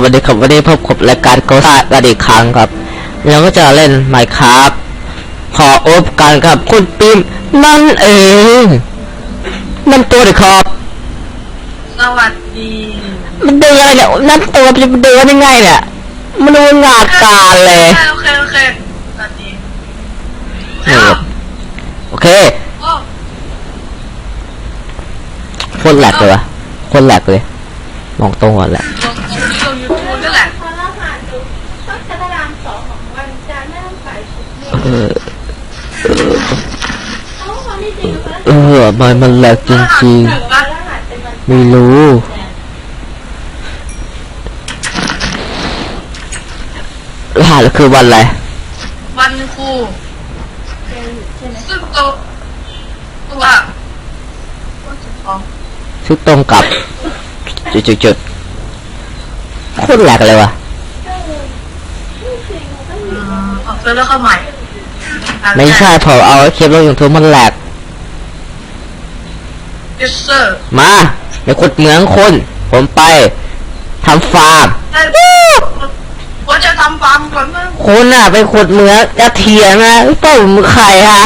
สวัสดีครับวันนี้พบกับรายการโกซ่ากันอีกครั้งครับเราก็จะเล่นไมค์ครับขออบกันกับคุณปิมนั่นเองนั่นตัวเลยครับ สวัสดี มันเดินอะไรเนี่ยนั่นตัวมันจะเดินยังไงเนี่ยมันดูงานการเลยโอเคโอเคสวัสดีนี่ครับโอเคโอ้คนแหลกเลยวะคนแหลกเลยมองตรงก่อนแหละ ลงลงที่ลงยูทูบนี่แหละ พอเราผ่านดูต้นกระดานสองของวันจันทร์ไม่ต้องใส่ชุดนี้ เออ เอ้าวันที่จริงมัน เออ มันมันแหลกจริงวันพฤหัสเป็นวันๆไม่รู้ รหัสคือวันอะไร วันครูเจออยู่ใช่ไหมซึ่งตัวตัวว่าจะฟ้องชื่อตรงกับ จุดจุดจุดโคตรแหลกเลยวะก็เลยที่จริงมันก็ออืยู่มออกเซิร์ฟแล้วเข้าใหม่ ไม่ใช่ผมเอาคลิปลงยูทูบมันแหลก เยสเซอร์มาไปขุดเหมืองคนผมไปทำฟาร์มว่าจะทำฟาร์มก่อนมั้งคุณน่ะไปขุดเหมืองจะเถียงนะต้มใครฮะ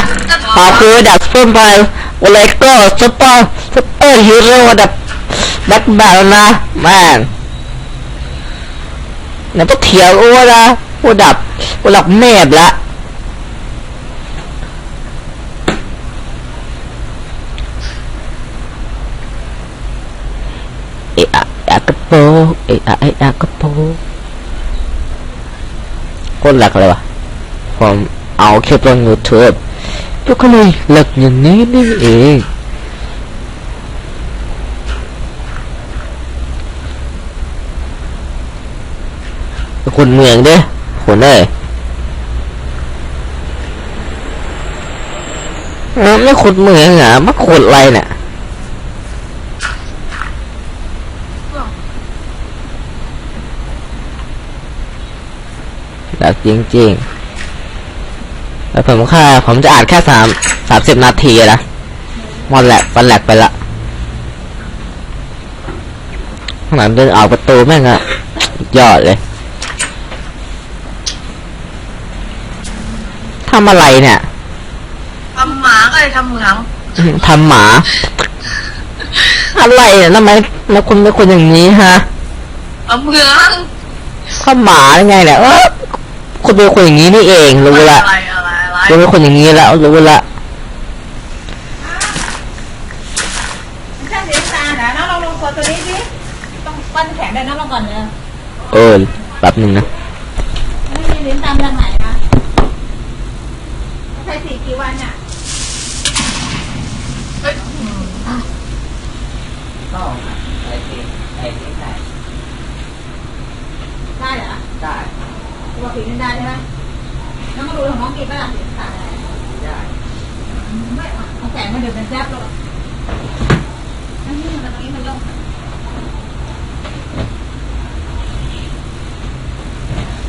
ขอคือดับซุปเปอร์โอเลโก้ซุปเปอร์ซุปเปอร์ฮีโร่ดับแบ็คแบลนะแม่งเนี่ยต้องเถียงอ้วนะอ้วดับอ้วหลับแมบละ เอะอะอะกระโปงเอะอะเอะอะกระโปงคนหลักเลยวะผมเอาคลิปลงยูทูบทุกคนเลยหลักอย่างนี้นี่เองคนเมืองเด้คนเอ้ยเอ้าไม่ขุดเมืองอะมาขุดอะไรเนี่ย แหลกจริงๆแล้วผมค่าผมจะอ่านแค่สามสามสิบนาทีนะมันแหลกมันแหลกไปละข้างหลังเดินออกประตูแม่งอะยอดเลยทำอะไรเนี่ยทำหมาก็เลยทำเหมืองทำหมา อะไรเนี่ยทำไมแล้วคุณเป็นคนอย่างนี้ฮะทำเหมืองทำหมาได้ไงเนี่ยเออ คุณเป็นคนอย่างนี้นี่เองรู้ละอะไรอะไรอะไรคุณเป็นคนอย่างนี้แล้วรู้ละแค่เลี้ยงตานะน้องลองลงตัวตัวนี้ดิต้องปั้นแขนได้น้องลองก่อนเลยเออแป๊บหนึ่งนะไม่มีเลี้ยงตามทางไหนนะใช้สี่กี่วันอะเฮ้ยอืมได้เหรอได้ ตัวผีมันได้ใช่ไหมน้องมาดูของน้องกินป่ะล่ะเลี้ยงตาได้ไม่เอาแสงมาเดี๋ยวเป็นแซ่บหรอกอันนี้มันตรงนี้มันลง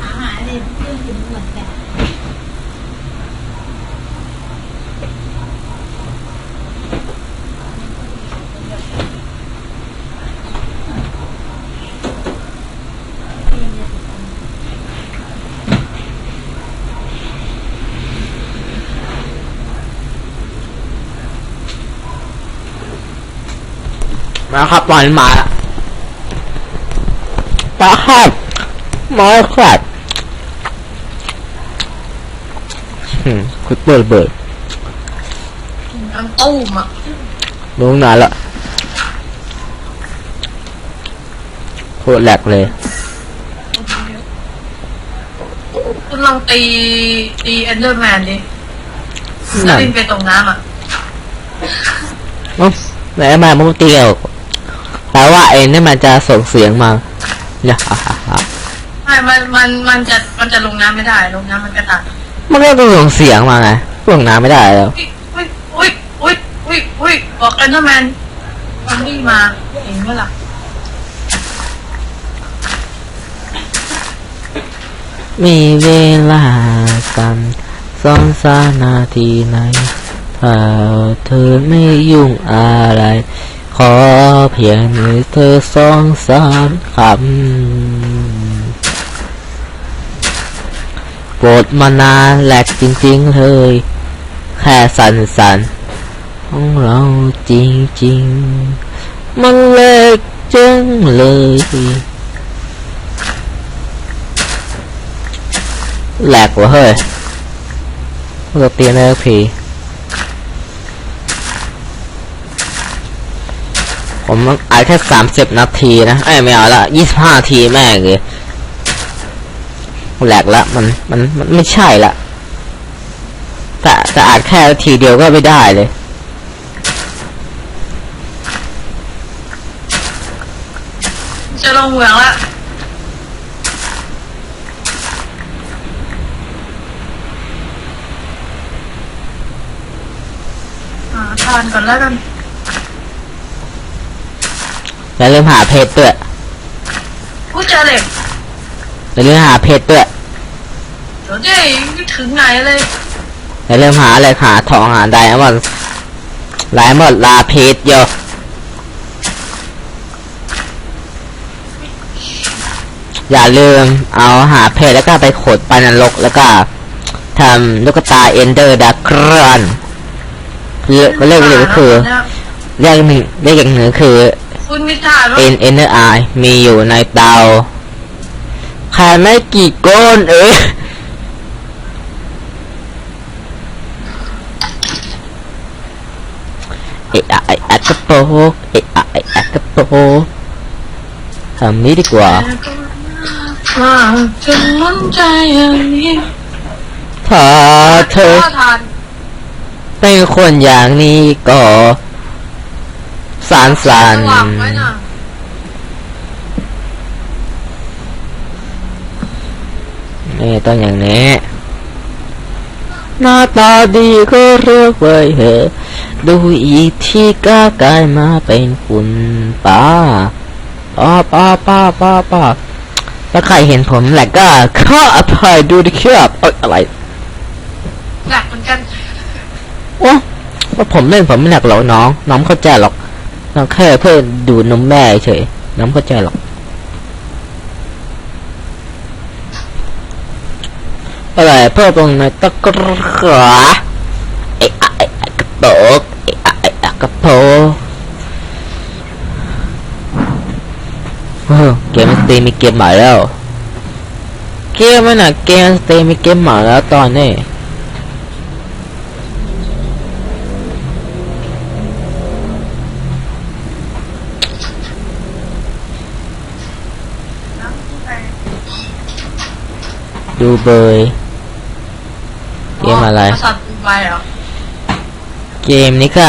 อาหารเนี่ยเรื่องกินเหมือนกัน มาครับตอนนี้มาแล้วตาครับมาแล้วครับอืมคุยเปิดเบิดอันตู้มอะรู้นานละโคตรแหลกเลยคุณลองตีตีเอนเดอร์แมนดิแล้นั่วนบินไปตรงน้ำอะเอ้าไหนมามุกเตียว แปลว่าไอ้นี่มันจะส่งเสียงมาเนี่ยอะอะอะไม่มันมันมันจะมันจะลงน้ำไม่ได้ลงน้ำมันกระตัดมันก็ต้องส่งเสียงมาไงส่งน้ำไม่ได้แล้วอุ้ยอุ้ยอุ้ยอุ้ยอุ้ยบอกเอนเดอร์แมนมันนี่มาเห็นเมื่อไหร่มีเวลากันสองสามนาทีในถ้าเธอไม่ยุ่งอะไร ขอเพียงเธอสองสามคำโกรธมานานแหลกจริงๆเลย แค่สันสันของเราจริงๆ มันเล็กจังเลยแหลกวะเฮ้ยเราตีนเอพี ผมอัดแค่สามสิบนาทีนะไอ้ไม่เอาละยี่สิบห้านาทีแม่งเลยแหลกละมันมันมันไม่ใช่ละแต่แต่อัดแค่ทีเดียวก็ไม่ได้เลย จะลงเหมืองละหาทานก่อนแล้วกัน อย่าลืมหาเพจด้วยกูเจอเหล็กอย่าลืมหาเพจด้วยเดี๋ยวเจ๊ไม่ถึงไหนเลยอย่าลืมหาอะไรหาทองหาไดมอนด์ไดมอนด์ลาเพจเยอะอย่าลืมเอาหาเพจแล้วก็ไปขดปลานรกแล้วก็ทำลูกตาเอนเดอร์ดักรอนเรียกเรียกเลยก็คือเรียกหนึ่งเรียกอย่างหนึ่งคือ คุณมิถานว่าเอ็นเอ็นไอมีอยู่ในเตาแค่ไม่กี่ก้อนเอ้ยเอะอะไออะกระโปงเอะอะไออะกระโปงทำนี้ดีกว่าว่าจนล้นใจอย่างนี้ถ้าเธอเป็นคนอย่างนี้ก็ สารสารวางไว้น่ะนี่ต้องอย่างนี้ หน้าตาดีก็เลือกไว้เหอะดูอีกที่ก้าวกลายมาเป็นคุณป้าป้าป้าป้าป้าป้าถ้าใครเห็นผมแหละก็ขออภัยดูดิครับเอ้ยอะไรหนักเหมือนกันโอ้ว่าผมเล่นผมไม่หนักหรอกน้อง น้องไม่เข้าใจหรอก น้องแค่เพื่อดูนมแม่เฉยน้องไม่เข้าใจหรอกอะไรเพื่อตรงในตะกร้าไอ้อะไอ้กระโตกไอ้อะไอ้กระโตกโอ้เกมสตรีมมีเกมใหม่แล้ว เกมมันน่ะเกมสตรีมมีเกมใหม่แล้วตอนนี้ ดูเบยเกมอะไรกษัตริย์ดูใบเหรอเกมนี้ก็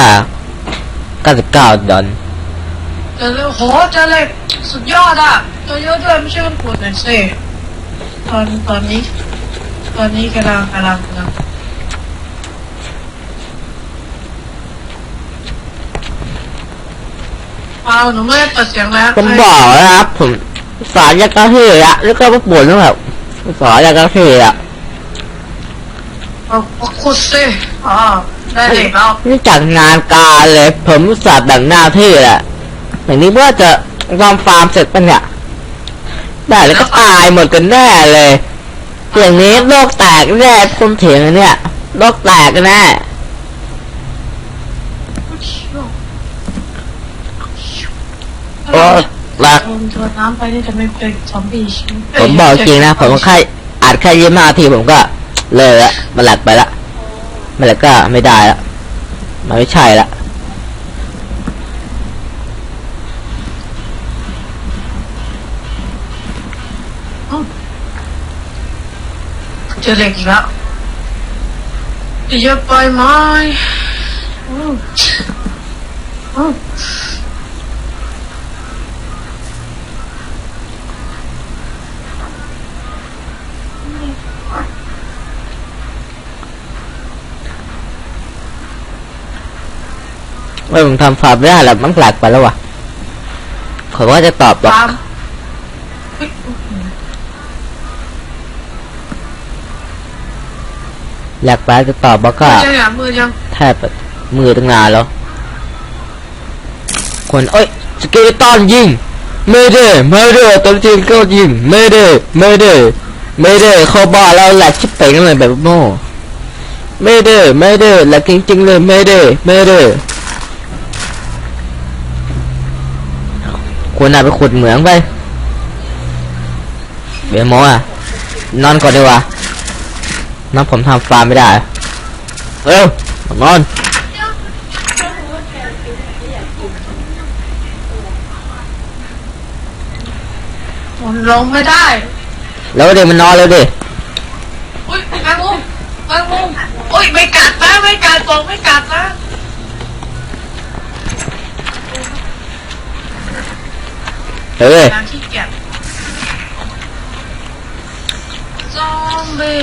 99ดอลเจอเลยโหเจอเลยสุดยอดอะเจอเยอะด้วยไม่ใช่คนปวดหน่อยสิตอนตอนนี้ ตอนนี้กำลังกำลังกำลังเปล่าหนูไม่ได้เปิดเสียงแล้วผมบอกนะครับผมสอนยากระเทยอะแล้วก็มาปวดแล้วแบบ สอนยากระเทยอะเอาเอาขุดสิอ๋อได้เหล็กแล้วนี่จากงานการเลย ผมอุตสาห์แบ่งหน้าที่แหละอย่างนี้ว่าจะวางฟาร์มเสร็จปะเนี่ยได้แล้วก็ตายหมดกันแน่เลย อย่างนี้โลกแตกแน่คนเถียงอันเนี่ยโลกแตกแน่โอ้ หลักลงตัวน้ำไปนี่จะไม่เป็นซอมบี้ใช่ไหมผมบอกจริงนะผมแค่อัดแค่ยี่ห้านาทีผมก็เลยละมันหลักไปละมันหลักก็ไม่ได้ละมันไม่ใช่ละเจอเหล็กอีกแล้วอย่าปล่อยไม้อืมอืม ว่าผมทำฟาร์มไม่ได้แล้วมันหลักไปแล้ววะผมว่าจะตอบหรอกปาล์มเฮ้ยหลักไปจะตอบบอกก็มือยังอะมือยังแทบแบบมือตั้งนานแล้ว คนเอ้ยสเกเลตันยิงไม่ได้ไม่ได้ตัวจริงก็ยิงไม่ได้ไม่ได้ไม่ได้เข้าบ้านแล้วแหลกชิบเป่งเลยแบบโม่ไม่ได้ไม่ได้แหลกจริงๆเลยไม่ได้ไม่ได้ คุณน่ะไปขุดเหมืองไปเบียร์โมอะนอนก่อนดีกว่าน้องผมทำฟาร์มไม่ได้เร็วนอนผมลงไม่ได้ แล้วเดี๋ยวมันนอนเลยดิ เฮ้ยนางขี้เกียจซอมบี้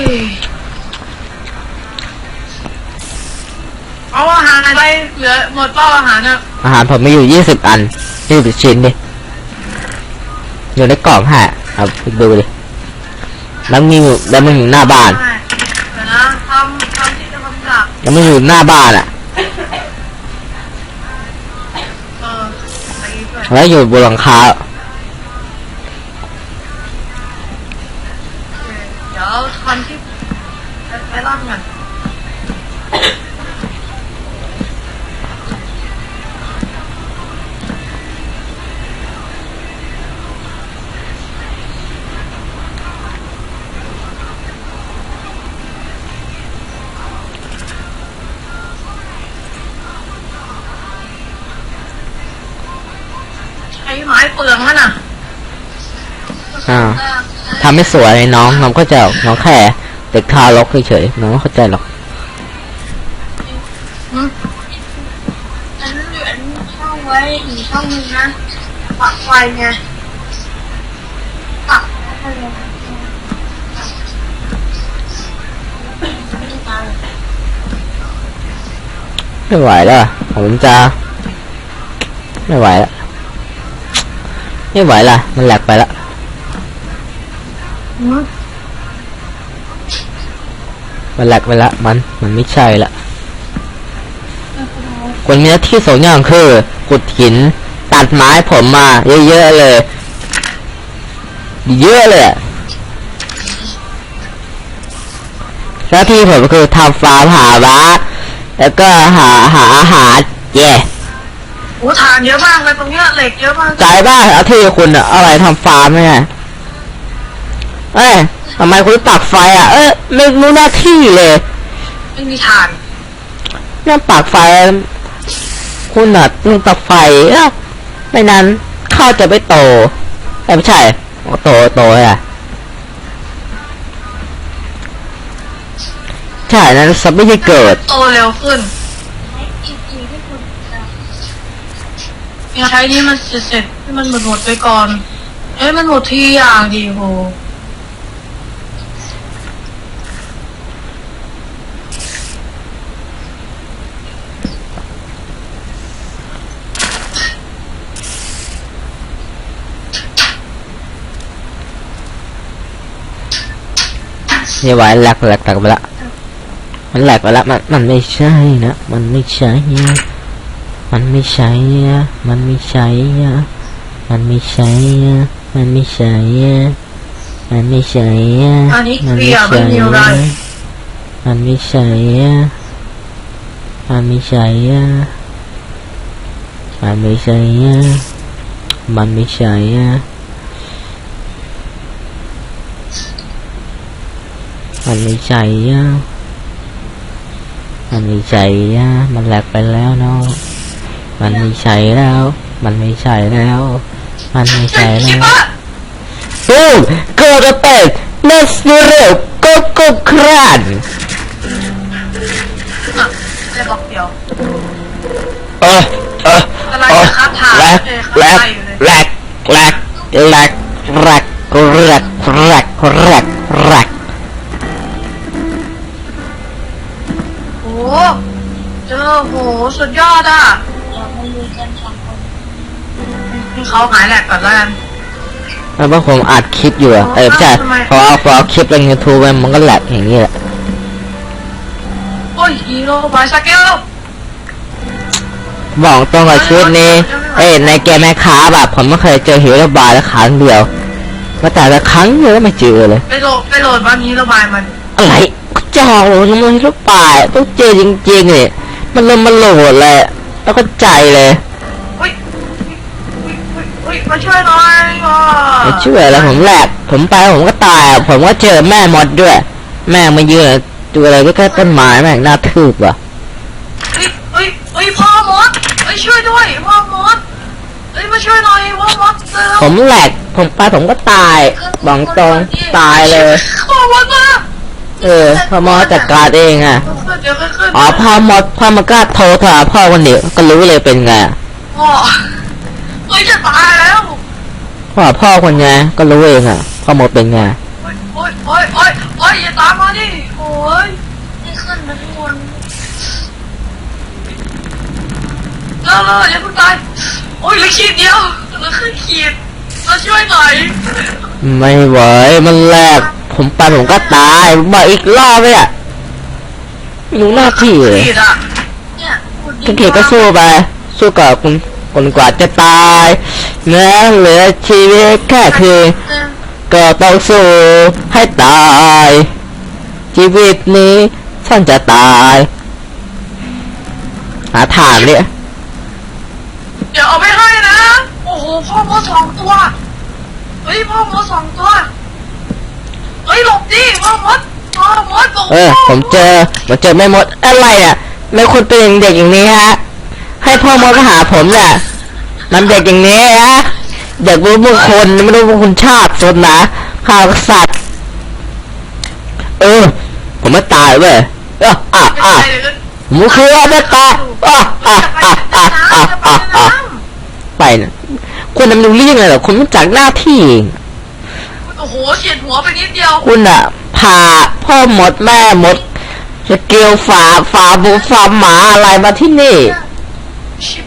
เอาอาหารไปเหลือหมดเป้าอาหารอะอาหารผมมีอยู่ยี่สิบอันยี่สิบชิ้นดิอยู่ในกล่องฮะเอาไปดูดิแล้วมีอยู่แล้วมันอยู่หน้าบ้านใช่เดี๋ยวนะทำทำที่จะทำหลักแล้วมันอยู่หน้าบ้านอะเออไปด้วยแล้วอยู่บนหลังคา ไม่สวยเลยน้อง น้องก็จะน้องแค่เด็กทารกเฉยๆน้องไม่เข้าใจหรอกหืมฉันเหลือช่องไว้อีกช่องหนึงนะปักไฟไงปักให้เลยไม่ไหวแล้วอะผมจะไม่ไหวแล้วไม่ไหวละมันแหลกไปละหื มมันแหลกไปละมันมันไม่ใช่ละคนมีหน้าที่สองอย่างคือขุดหิน ตัดไม้ผมมา เยอะๆเลย เยอะเลยอะหน้าที่ผมก็คือทำฟาร์มหาบ้าแล้วก็หาหาอาหารเย่โอ้ฐานเยอะมากเลยตรงเนี้ยเหล็กเยอะมากใจบ้าเอาที่คุณอะเอาอะไรทำฟาร์มเนี่ย เอ้ยทำไมคุณปักไฟอะ เอ้ยไม่รู้หน้าที่เลยไม่มีฐานเนี่ยปักไฟ คุณอะต้องปักไฟเอ้าไม่นั้นข้าวจะไม่โตเอ้ยไม่ใช่โอ้โตโตเลยอะใช่นั้นซับไม่ได้เกิด โตเร็วขึ้นเนี่ยใช้นี้มันเสร็จเสร็จให้มันหมดหมดไปก่อนเอ้ยมันหมดทีอย่างดีโห นี่ไหวแหลกแหลกแหลกไปละมันแหลกไปละมันมันไม่ใช่นะมันไม่ใช่นะมันไม่ใช่นะมันไม่ใช่นะมันไม่ใช่นะมันไม่ใช่นะมันไม่ใช่นะอันนี้มัเคลียร์ไม่มีอะไรมันไม่ใช่นะมันไม่ใช่นะมันไม่ใช่นะมันไม่ใช่นะ มันไม่ใช่นะมันไม่ใช่นะมันแหลกไปแล้วเนาะมันไม่ใช่แล้ว มันไม่ใช่แล้ว มันไม่ใช่คิแล้ดวว่าบูมเกิดอะไรเป็น let's do it go go ครันอะจะบอกเดี๋ยวเออเอออะไรเออนะครับถามแหลกเลยแหลกครับอยู่เลยแหลกแหลกแหลกแหลกแหลกแหลกแหลกแหลก สุดยอดอะให้เขาหายแหลกก่อนแล้วกันแล้วพอผมอัดคลิปอยู่อะเออไม่ใช่ทำไมพอเอาพอเอาคลิปลงยูทูบมันก็แหลกอย่างนี้แหละ โอ้ยฮีโร่บายสเกลบอกตรงกับชีวิตนี้ เอ้ยในเกมแม่ค้าแบบผมไม่เคยเจอฮีโร่บายแล้วครั้งเดียว มาแต่ละครั้งเลยก็ไม่เจอเลย ไปโหลดไปโหลดวันนี้ระบายมัน อะไรก็เจ้าทำไมลูกป่ายต้องเจอจริงๆเลย มันเลยมันโหลดเลยแล้วก็ใจเลยอุ้ยอุ้ยอุ้ยอุ้ยมาช่วยหน่อยอะไม่เชื่อแล้วผมแหลกผมไปผมก็ตายอะผมก็เจอแม่มดด้วย แม่มายืนตัวอะไรก็แค่ต้นไม้แม่งน่าทืบว่ะเฮ้ยเฮ้ยเฮ้ยพ่อมดเฮ้ยช่วยด้วยพ่อมดเฮ้ยมาช่วยหน่อยพ่อมดเร็วผมแหลกผมไปผมก็ตายบอกตรงตายเลยพ่อมดมา เออพอมอจัดการเองอะเดี๋ยวค่อยขึ้นอ๋อพ่อมดพ่อมันก็โทรหาพ่อคนเดียวก็รู้เลยเป็นไงอะพ่อเฮ้ยจะตายแล้วพ่อพ่อคนไงก็รู้เองอะพ่อมดเป็นไงโอ้ยโอ้ยโอ้ยโอ้ยโอ้ยอย่าตามมาดิโอ้ยนี่ขึ้นไปข้างบนเร็วเร็วอย่าเพิ่งตายโอ้ยเหลือขีดเดียวเหลือขึ้นขีดมาช่วยหน่อยไม่ไหวมันแหลก ผมไปผมก็ตายมาอีกรอบเลยอะไม่รู้หน้าที่เลยขีดอะเนี่ยขุดดิทุกเขตก็สู้ไป สู้กับคุณคนกว่าจะตายแม้เหลือชีวิตแค่เพียงเออก็ต้องสู้ให้ตาย ชีวิตนี้ฉันจะตาย หาฐานเนี่ยเดี๋ยวเอาไปให้นะ โอ้โห พ่อมดสองตัว เฮ้ย พ่อมดสองตัวเฮ้ยหลบดิพ่อมดพ่อมดหลบเออ ผมเจอผมเจอไม่หมดอะไรอะไม่ควรเป็นเด็กอย่างนี้ฮะ ให้พ่อมดมาหาผมเนี่ยมันเด็กอย่างนี้ฮะเด็กรู้บุคคลไม่รู้บุคคลชาติสนนะข้าวสัตว์เออ ผมไม่ตายเว้ยอะอะม่อะใช่เลยผมคือว่าไม่ตายอะอะอะอะอะอะไปนะคุณน่ะไม่รู้เรื่องเลยเหรอคุณไม่จักหน้าที่เองโอ้โหเฉียดหัวไปนิดเดียวคุณอะพาพ่อหมดแม่หมดสเกลฝาฝาบูฝาหมาอะไรมาที่นี่ชิบ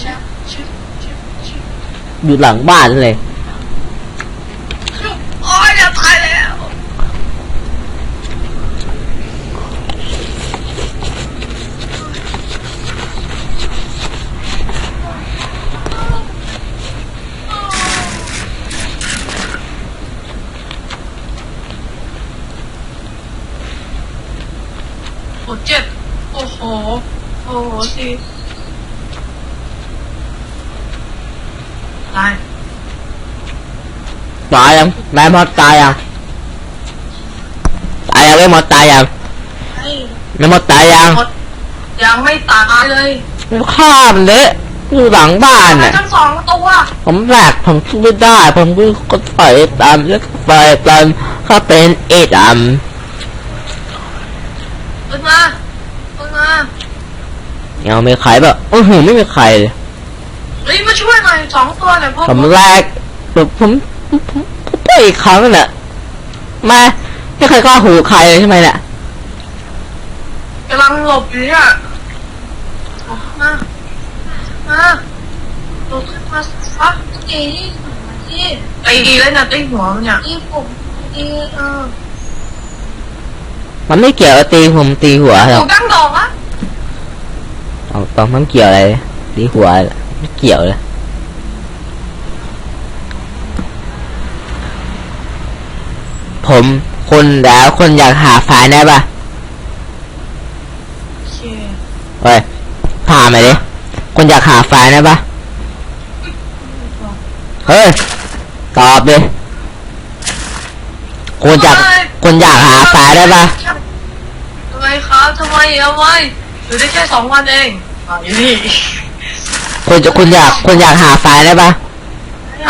ชิบชิบชิบชิบอยู่หลังบ้านเลย ชิบโอ้ยจะตายแล้ว โอ้เจ็บ โอ้โห โอ้โหสิตายตายยังแม่หมดตายยังตายยังไม่หมดตายยังไอ้ไม่หมดตายยังมดยังไม่ตายเลยข้ามันเละอยู่หลังบ้านทำไมน่ะทั้งสองตัวผมแหลกผมสู้ไม่ได้ ผมก็กดไฟตามแล้วไฟตามข้าเป็นเอ็ดอัม ขึ้นมาขึ้นมา ยังไม่ใครแบบโอ้โหไม่มีใครเลยเฮ้ยมาช่วยหน่อยสองตัวหน่อยพ่อผมแรกแบบผมผมผมผมไปอีกครั้งน่ะมาไม่เคยกล้าหูใครเลยใช่ไหมเนี่ยกำลังหลบอยู่เนี่ยโอ้มามาหลบขึ้นมาซักตีที่ตีเลยนะตีหัวมันเนี่ยตีผมตีเออมันไม่เกี่ยวกับตีผมตีหัวหรถูอกกตั้งดอกอะ เอาตอนมันเกี่ยวอะไรตีหัวเหรอไม่เกี่ยวเลยผมคนแล้วคนอยากหาไฟล์ได้ปะโอเคเฮ้ยพามาดิคนอยากหาไฟล์ได้ปะเฮ้ย ตอบดิคนอยากคนอยากหาไฟล์ได้ปะทำไมครับทำไมทำไม อยู่ได้แค่สองวันเองอะอยู่นี่คนจะคนอยากคนอยากหาไฟล์ได้ปะ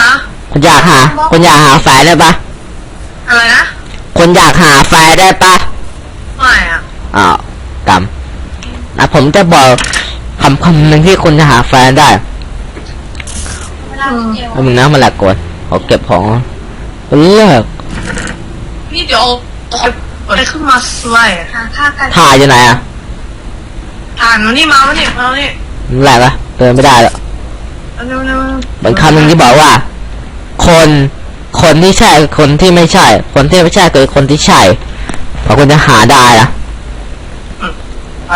ฮะคนอยากหาคนอยากหาไฟล์ได้ปะอะไรนะคนอยากหาไฟล์ได้ปะไม่อะอ้าวกรรมนะผมจะบอกคำคำหนึ่งที่คนจะหาไฟล์ได้เวลาเดียวแล้วมึงนะมาหลักกดเขาเก็บของเลิกนี่เดี๋ยวตอนเปิดขึ้นมาสไลด์หาค่ากันถ่ายอยู่ไหนอะ อ่านมานี่มามานี่มานี่แหลกปะเดินไม่ได้แล้วเร็วเร็วเหมือนคำหนึ่งที่บอกว่า คน คนที่ใช่กับคนที่ไม่ใช่ คนที่ไม่ใช่คือคนที่ใช่เพราะคุณจะหาได้นะไป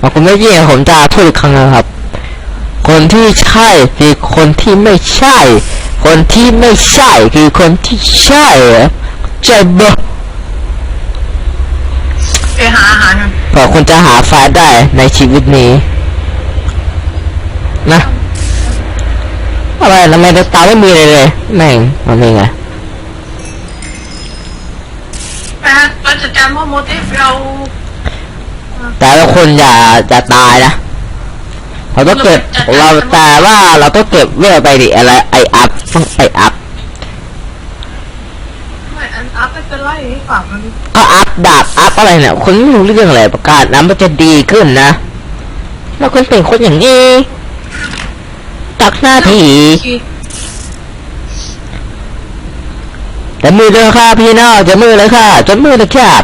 พอคุณไม่ยิ่งผมจะพูดอีกครั้งนะครับ คนที่ใช่คือคนที่ไม่ใช่ คนที่ไม่ใช่คือคนที่ใช่อะใจบ่ ไปหาอาหารกันพอคุณจะหาฟ้าได้ในชีวิตนี้ นะอะไรทำไมตาไม่มีเลยเลยแม่งมันเป็นไงไปหาไปจัดการพ่อมดที่เราแต่ละคนอย่าจะตายนะเราต้องเก็บเราแต่ว่าเราต้องเก็บเวลไปดิอะไรไออัพต้องไออัพ ไม่ อันอัพไม่เป็นไรฝากมันก็อัพดาบอัพอะไรเนี่ยคนไม่รู้เรื่องอะไรประกาศน้ำมันจะดีขึ้นนะ แล้วคนเป็นคนอย่างนี้ตักหน้าทีจะมือเลยค่ะพี่น้องจะมือเลยค่ะจะมือเลยครับ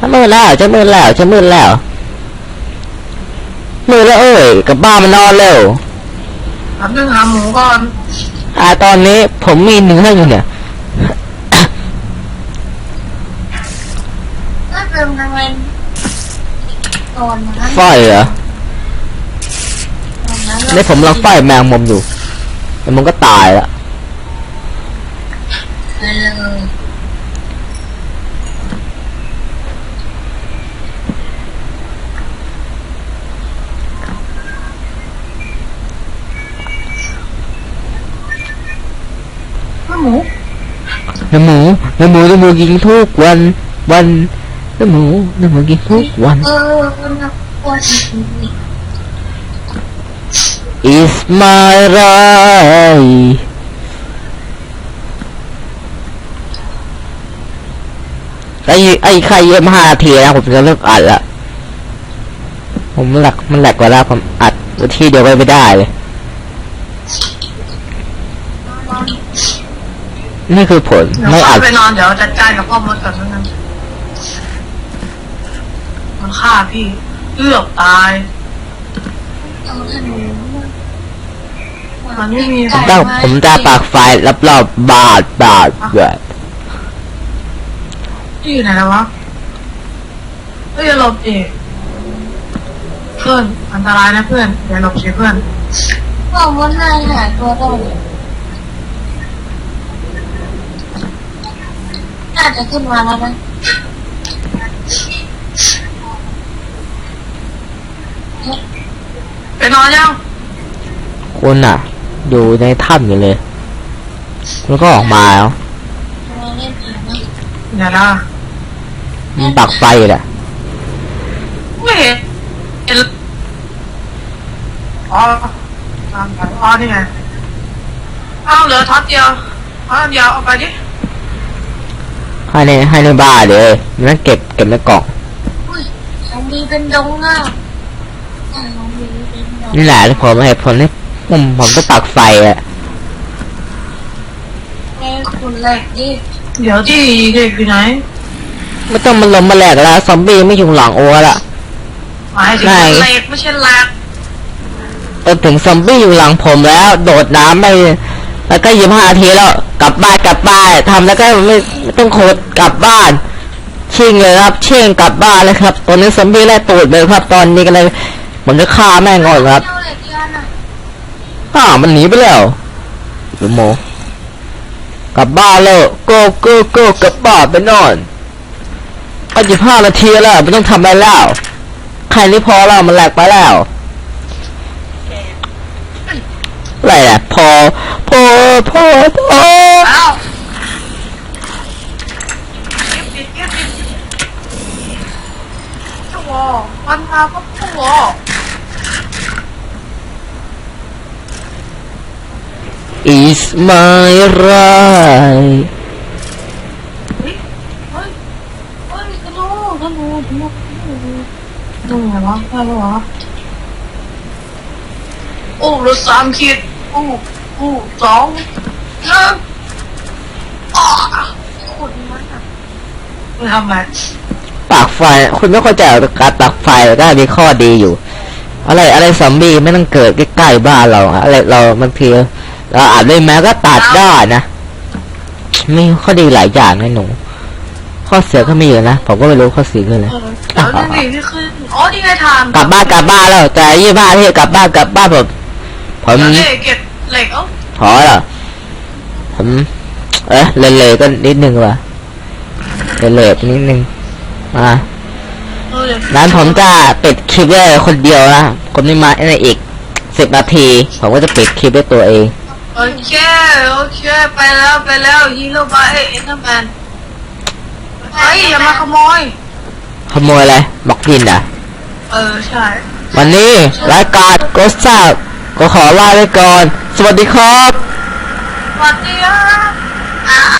จะมือแล้วจะมือแล้วจะมือแล้ว มือแล้วเอ้ยกลับบ้านมานอนเร็วทำเรื่องหาหมูก่อนอ่าตอนนี้ผมมีหนึ่งให้อยู่เนี่ย น่าเป็นทำไมต อนนั้นไฟเหรอตอนนั้นนี่ผมกำลังไฟแมงมุมอยู่แต่มันก็ตายแล้วเลยหมูน้ำหมูน้ำหมูน้ำหมูกินทุกวันวัน น้ำหมูน้ำหมูกินทุกวันเออน่ากลัวจริง is my right ไอ้ไอ้ใครเยอะมาห้านาทีแล้วผมจะเลิกอัดละผมหลักมันแหลกกว่าแล้วผมอัดทีเดียวไปไม่ได้เลย นี่คือผลเดี๋ยวไม่เข้าอัดไปนอนเดี๋ยวจัดการกับพ่อมดก่อนแล้วกัน มันฆ่าพี่เลือกตายเอาธนูมันไม่มีผมต้องผมจะปากไฟรอบๆบาดบาดแบบที่อยู่ไหนแล้ววะเฮ้ยอย่าหลบดิเพื่อนอันตรายนะเพื่อนอย่าหลบสิเพื่อนพ่อมันน่าหาตัวได้น่าจะขึ้นมาแล้วนะ ไป นอนยังคนอะ อยู่ในถ้ำอยู่เลย แล้วก็ออกมาแล้วเราเล่นอีกนะเดี๋ยวนะมันปักไฟแหละไม่เห็นเห็นอ๋อตามไปอ๋อนี่ไงเอาเหลือท็อตเดียวท็อตเดียวเอาไปดิให้ในให้ในบ้านเลยมันเก็บเก็บในกล่องอุ้ยซอมบี้เป็นดงอะอ่าซอมบี้เป็ นดงนี่แหละที่ผมเหตุผลที่ผมผมต้องปักไฟอะแม่คุณแหลกดิเดี๋ยวที่เด็กอยู่ไหนไม่ต้องมาลมมาแหลกแล้วซอมบี้ไม่อยู่หลังโอ้ละหมายถึงไหนเล็กไม่ใช่แลกเออถึงซอมบี้อยู่หลังผมแล้ว โดดน้ำไปแล้วก็ยี่ห้านาทีแล้วกลับบ้านกลับบ้านทำแล้วก็ไม่ไม่ต้องโคดกลับบ้านชิงเลยครับเชิงกลับบ้านเลยครับตอนนี้ซอมบี้ไล่ตูดเลยครับ ตอนนี้ก็เลย ผมจะฆ่าแม่งก่อนครับอ้าวมันหนีไปแล้วหรือโมกลับบ้านแล้วโก้โก้โก้กลับบ้านไปนอนก็ยี่ห้านาทีแล้วไม่ต้องทำอะไรแล้วใครนี่พอแล้วมันแหลกไปแล้วอะไรอะพอพอพอพอทุ่งวัวมันตาก็เจ้าว is my right เฮ้ยเฮ้ยเฮ้ยกระโดดกระโดดกระโดดกระโดดดูไงวะได้แล้ววะโอ้รถสามขีดโอ้โอ้สองหนึ่งอ้าขุดมันอะไม่ทำไรปากไฟ คุณไม่เข้าใจหรอกการปากไฟก็มีข้อดีอยู่ อะไรอะไรซอมบีไม่ต้องเกิดใกล้ๆบ้านเรา อะอะไรเราบางที เราอาจได้แม้ก็ตัดได้นะมีข้อดีหลายอย่างนะหนู ข้อเสียก็มีอยู่นะผมก็ไม่รู้ข้อเสียคืออะไรเออแล้วนั่นดิพี่ขึ้นอ๋อนี่ไงทานกลับบ้านกลับบ้านแล้วแต่ยี่บ้านที่กลับบ้านกลับบ้านผมผมเดี๋ยวเด็กเก็บเหล็กเอ้าถอยเหรอผมเอ๊ะเลยๆก็นิดนึงว่ะเลยๆไปนิดนึงมาเออเดี๋ยวนั้นผมจะปิดคลิปได้คนเดียวนะผมไม่มาในอีกสิบนาที ผมก็จะปิดคลิปด้วยตัวเอง โอเค โอเค ไปแล้วไปแล้วฮีโร่บายเอ็นเตอร์แมนเฮ้ยอย่ามาขโมย ขโมยอะไรบอกพินอะ เออ ใช่ วันนี้รายการโกซ่าก็ขอลาไปก่อน สวัสดีครับ สวัสดีครับ